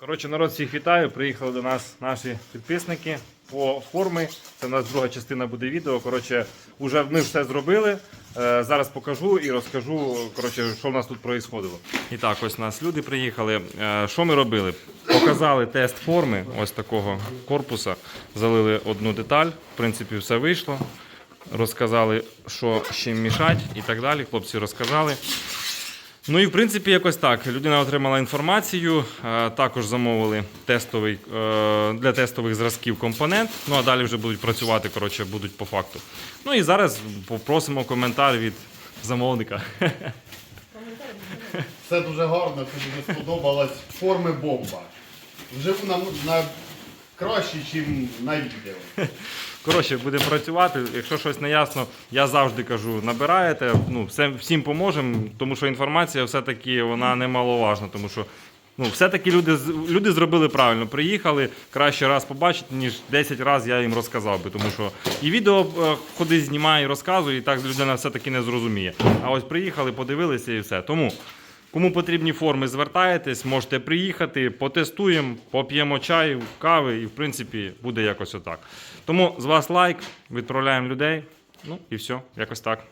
Коротше, народ всіх вітаю. Приїхали до нас наші підписники по форми. Це у нас друга частина буде відео. Коротше, уже ми все зробили. Е, Зараз покажу і розкажу, коротше, що в нас тут проїсходило. І так, ось у нас люди приїхали. Е, Що ми робили? Показали тест форми ось такого корпуса. Залили одну деталь. В принципі, все вийшло. Розказали, що з чим мішать і так далі. Хлопці розказали. Ну і в принципі якось так. Людина отримала інформацію, е, також замовили тестовий, е, для тестових зразків компонент. Ну а далі вже будуть працювати, коротше, будуть по факту. Ну і зараз попросимо коментар від замовника. Все дуже гарно, це дуже сподобалось. Форми бомба. Вживу на, на краще, ніж на відео. Коротше, будемо працювати. Якщо щось не ясно, я завжди кажу, набираєте. Ну, всім поможемо, тому що інформація все-таки вона немаловажна, тому що. Ну, все-таки люди, люди зробили правильно. Приїхали краще раз побачити, ніж 10 разів я їм розказав би. Тому що і відео е, ходи знімає і розказує, і так людина все-таки не зрозуміє. А ось приїхали, подивилися і все. Тому кому потрібні форми, звертаєтесь, можете приїхати, потестуємо, поп'ємо чаю, кави, і в принципі буде якось отак. Тому з вас лайк, відправляємо людей. Ну і все, якось так.